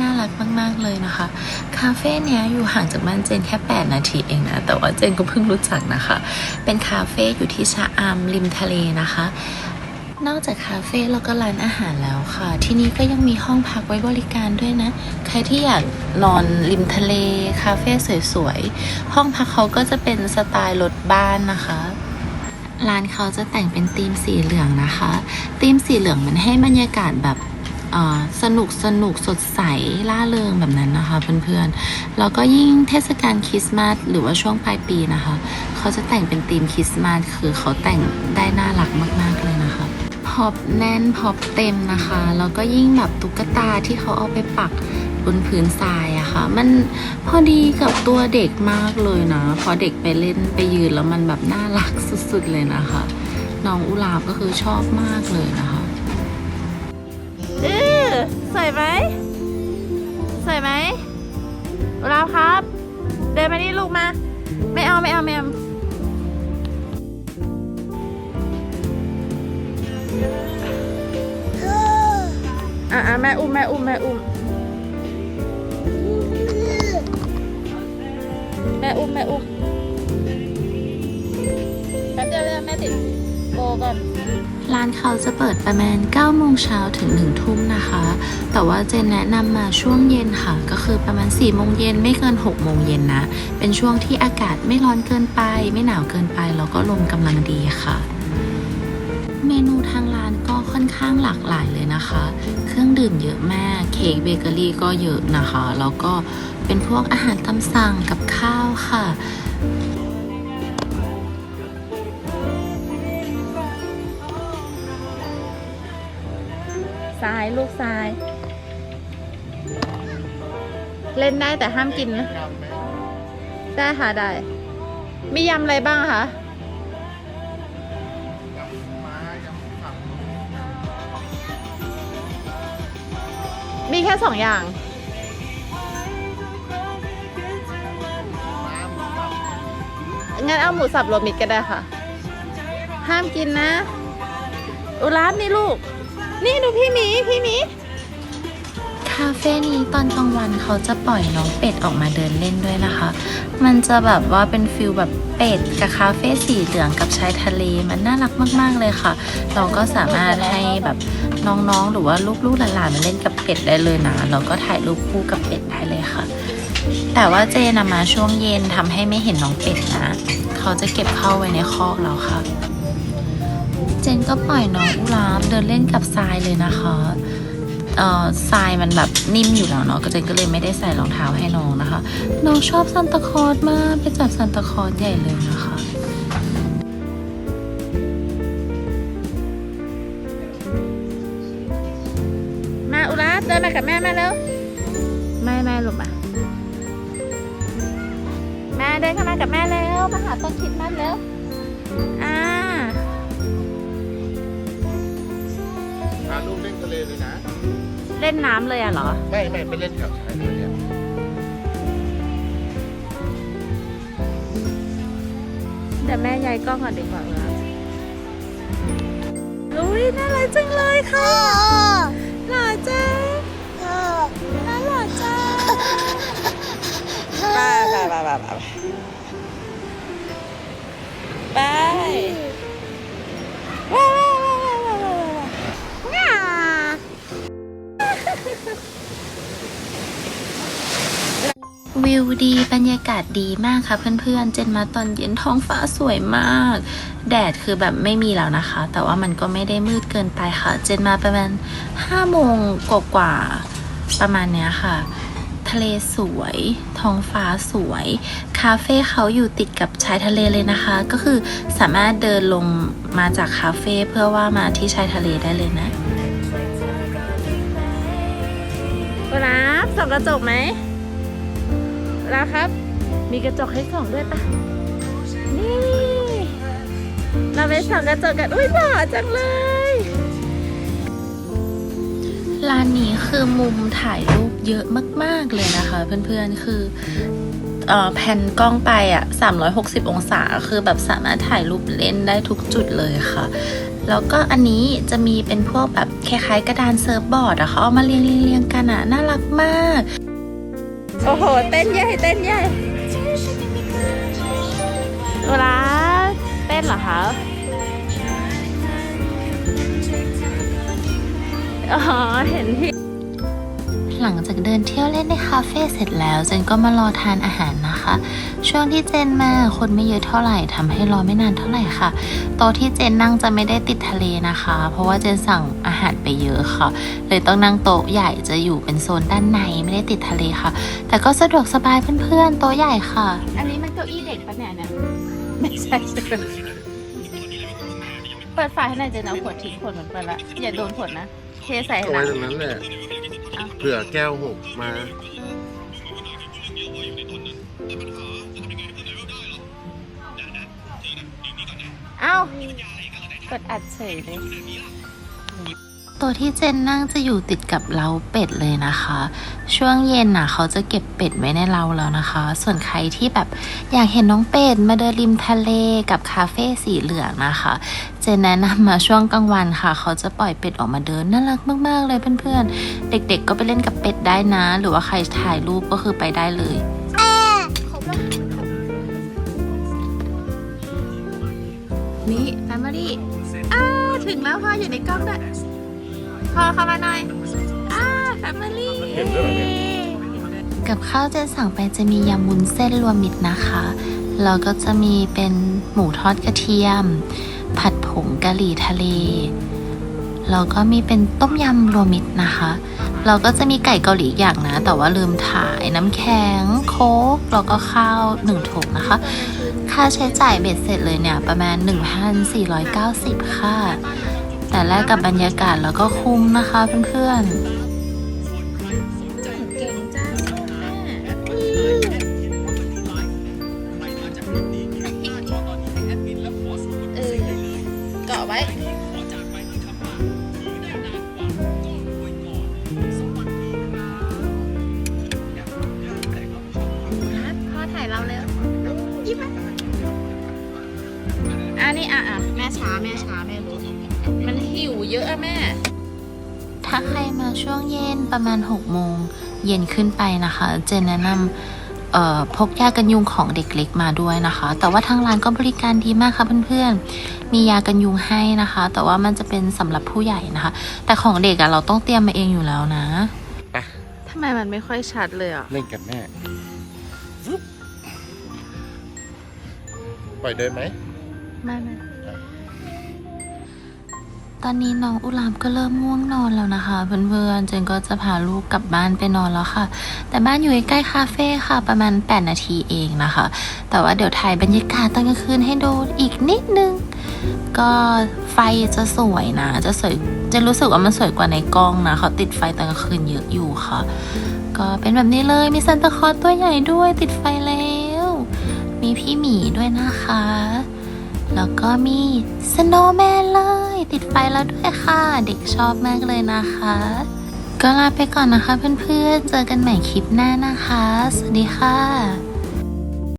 น่ารักมากมากเลยนะคะ คาเฟ่เนี้ยอยู่ห่างจากบ้านเจนแค่ 8 นาทีเองนะ แต่ว่าเจนก็เพิ่งรู้จักนะคะ เป็นคาเฟ่อยู่ที่ชะอำริมทะเลนะคะ นอกจากคาเฟ่แล้วก็ร้านอาหารแล้วค่ะ ที่นี่ก็ยังมีห้องพักไว้บริการด้วยนะ ใครที่อยากนอนริมทะเล คาเฟ่สวยๆ ห้องพักเขาก็จะเป็นสไตล์รถบ้านนะคะร้านเขาจะแต่งเป็นธีมสีเหลืองนะคะ ธีมสีเหลืองมันให้บรรยากาศแบบ สนุกสนุกสดใสล่าเริงแบบนั้นนะคะเพื่อนๆ แล้วก็ยิ่งเทศกาลคริสต์มาสหรือว่าช่วงปลายปีนะคะ เขาจะแต่งเป็นธีมคริสต์มาสคือเขาแต่งได้น่ารักมากๆเลยนะคะพอบแน่นพอบเต็มนะคะ แล้วก็ยิ่งแบบตุ๊กตาที่เขาเอาไปปักบนพื้นทรายอะค่ะ มันพอดีกับตัวเด็กมากเลยนะ พอเด็กไปเล่นไปยืนแล้วมันแบบน่ารักสุดๆเลยนะคะ น้องอุลาบก็คือชอบมากเลยนะคะ สวยไหมสวยไหมเราครับ เดินมานี่ลูกมา ไม่เอาไม่เอาไม่เอาอะอะแม่อุ้มแม่อุ้มแม่อุ้มแม่อุ้มแม่อุ้มแป๊บเดียวเลยแม่ติดโบก่อน ร้านเขาจะเปิดประมาณ9โมงเช้าถึง1ทุ่มนะคะ แต่ว่าเจนแนะนำมาช่วงเย็นค่ะ ก็คือประมาณ4โมงเย็นไม่เกิน6โมงเย็นนะ เป็นช่วงที่อากาศไม่ร้อนเกินไป ไม่หนาวเกินไป แล้วก็ลมกำลังดีค่ะ เมนูทางร้านก็ค่อนข้างหลากหลายเลยนะคะ เครื่องดื่มเยอะมาก เค้กเบเกอรี่ก็เยอะนะคะ แล้วก็เป็นพวกอาหารตามสั่งกับข้าวค่ะายลูกทราย เล่นได้แต่ห้ามกินนะได้ค่ะได้ มียำอะไรบ้างคะมีแค่สองอย่าง งั้นเอาหมูสับรวมมิตรก็ได้ค่ะ ห้ามกินนะ อุลาฟนี่ลูก นี่ดูพี่หมีพี่หมีคาเฟ่นี้ตอนกลางวันเขาจะปล่อยน้องเป็ดออกมาเดินเล่นด้วยนะคะ มันจะแบบว่าเป็นฟิลแบบเป็ดกับคาเฟ่สีเหลืองกับชายทะเลมันน่ารักมาก ๆ เลยค่ะ เราก็สามารถให้แบบน้องๆ หรือว่าลูกๆหลานๆมาเล่นกับเป็ดได้เลยนะเราก็ถ่ายรูปคู่กับเป็ดได้เลยค่ะ แต่ว่าเจนมาช่วงเย็นทำให้ไม่เห็นน้องเป็ดนะ เขาจะเก็บเข้าไว้ในคอกแล้วค่ะ จนก็ปล่อยน้องอุลามเดินเล่นกับทรายเลยนะคะเอ่อทรายมันแบบนิ่มอยู่แล้วเนาะก็เจนก็เลยไม่ได้ใส่รองเท้าให้น้องนะคะ น้องชอบซันตาคลอสมากไปจับซันตาคลอสใหญ่เลยนะคะมาอุรัสเดินมากับแม่มาเร็วแม่แม่ลูกมาแม่เดินเข้ามากับแม่เร็วมาหาต้นคริดมันเร็วอ่า พาลูกเล่นทะเลเลยนะ เล่นน้ำเลยอะเหรอ ไม่ไม่ไปเล่นกับชายทะเลอะเดี๋ยวแม่ย้ายกล้องก่อนดีกว่าอุรัสอุ้ยน่ารักจังเลยค่ะหล่อจังน่าหล่อจังไปไปไปไปไป วิวดีบรรยากาศดีมากค่ะเพื่อนๆ เจนมาตอนเย็นท้องฟ้าสวยมาก แดดคือแบบไม่มีแล้วนะคะ แต่ว่ามันก็ไม่ได้มืดเกินไปค่ะ เจนมาประมาณ5โมงกว่าๆประมาณเนี้ยค่ะ ทะเลสวย ท้องฟ้าสวย คาเฟ่เขาอยู่ติดกับชายทะเลเลยนะคะ ก็คือสามารถเดินลงมาจากคาเฟ่เพื่อว่ามาที่ชายทะเลได้เลยนะ ส่องกระจกไหมเวลาครับ มีกระจกให้ส่องด้วยปะนี่ เราไปส่องกระจกกัน อุ้ยหล่อจังเลยร้านนี้คือมุมถ่ายรูปเยอะมาก ๆ เลยนะคะ เพื่อนๆ คือเอ่อแผ่นกล้องไปอะ 360 องศา คือแบบสามารถถ่ายรูปเล่นได้ทุกจุดเลยค่ะ แล้วก็อันนี้จะมีเป็นพวกแบบคล้ายๆกระดานเซิร์ฟบอร์ดอะเขาเอามาเรียงๆๆกันอะน่ารักมากโห เต้นใหญ่เต้นใหญ่เวลาเต้นเหรอคะอ๋อเห็นที่ หลังจากเดินเที่ยวเล่นในคาเฟ่เสร็จแล้วเจนก็มารอทานอาหารนะคะ ช่วงที่เจนมาคนไม่เยอะเท่าไหร่ทำให้รอไม่นานเท่าไหร่ค่ะโต๊ะที่เจนนั่งจะไม่ได้ติดทะเลนะคะ เพราะว่าเจนสั่งอาหารไปเยอะค่ะ เลยต้องนั่งโต๊ะใหญ่จะอยู่เป็นโซนด้านในไม่ได้ติดทะเลค่ะ แต่ก็สะดวกสบายเพื่อนๆโต๊ะใหญ่ค่ะ อันนี้มันเก้าอี้เด็กปะเนี่ยเนี่ยไม่ใช่ใช่ไหมเปิดไฟให้หน่อยเจนเอาขวดทิ้งขวดมันไปละอย่าโดนขวดนะ ใส่เอาหลัไว้งตรงนั้นแหละเอาเผื่อแก้วหกมาเอ้าเปิดอัดเฉยเลย ตัวที่เจนนั่งจะอยู่ติดกับเล้าเป็ดเลยนะคะ ช่วงเย็นน่ะ เขาจะเก็บเป็ดไว้ในเล้าแล้วนะคะ ส่วนใครที่แบบอยากเห็นน้องเป็ดมาเดินริมทะเลกับคาเฟ่สีเหลืองนะคะ เจนแนะนำมาช่วงกลางวันค่ะ เขาจะปล่อยเป็ดออกมาเดินน่ารักมากๆเลยเพื่อนๆ เด็กๆก็ไปเล่นกับเป็ดได้นะ หรือว่าใครถ่ายรูปก็คือไปได้เลยนี่แฟมิลี่อ้าถึงแล้วพ่ออยู่ในกล้องด้วย พ่อเข้ามาหน่อยอ้าแฟมิลี่เห็นด้วยเหรอเนี่ย กับข้าวเจนสั่งไปจะมียำวุ้นเส้นรวมมิตรนะคะ แล้วก็จะมีเป็นหมูทอดกระเทียม ผัดผงกะหรี่ทะเล แล้วก็มีเป็นต้มยำรวมมิตรนะคะ เราก็จะมีไก่เกาหลีอีกอย่างนะ แต่ว่าลืมถ่ายน้ำแข็งโค้กแล้วก็ข้าวหนึ่งถุงนะคะ ค่าใช้จ่ายเบ็ดเสร็จเลยเนี่ยประมาณ 1,490 ค่ะ แต่แลกกับบรรยากาศแล้วก็คุ้มนะคะเพื่อนๆาใครมาช่วงเย็นประมาณ 6 โมงเย็นขึ้นไปนะคะ เจนแนะนำเอ่อพกยากันยุงของเด็กเล็กมาด้วยนะคะ แต่ว่าทางร้านก็บริการดีมากค่ะเพื่อนๆ มียากันยุงให้นะคะ แต่ว่ามันจะเป็นสำหรับผู้ใหญ่นะคะ แต่ของเด็กอะเราต้องเตรียมมาเองอยู่แล้วนะทำไมมันไม่ค่อยชัดเลยอะเล่นกันแม่ฟึ๊บปล่อยเดินไหมไม่ไม่ ตอนนี้น้องอุลามก็เริ่มง่วงนอนแล้วนะคะ เพื่อนๆเจนก็จะพาลูกกลับบ้านไปนอนแล้วค่ะ แต่บ้านอยู่ใกล้คาเฟ่ค่ะประมาณ 8 นาทีเองนะคะ แต่ว่าเดี๋ยวถ่ายบรรยากาศตอนกลางคืนให้ดูอีกนิดนึง ก็ไฟจะสวยนะ จะสวยจะรู้สึกว่ามันสวยกว่าในกล้องนะเขาติดไฟตอนกลางคืนเยอะอยู่ค่ะ ก็เป็นแบบนี้เลยมีซันตาคลอสตัวใหญ่ด้วยติดไฟแล้ว มีพี่หมีด้วยนะคะ แล้วก็มีสโนว์แมนเลย ติดไฟแล้วด้วยค่ะ เด็กชอบมากเลยนะคะ ก็ลาไปก่อนนะคะเพื่อนๆ เจอกันใหม่คลิปหน้านะคะ สวัสดีค่ะ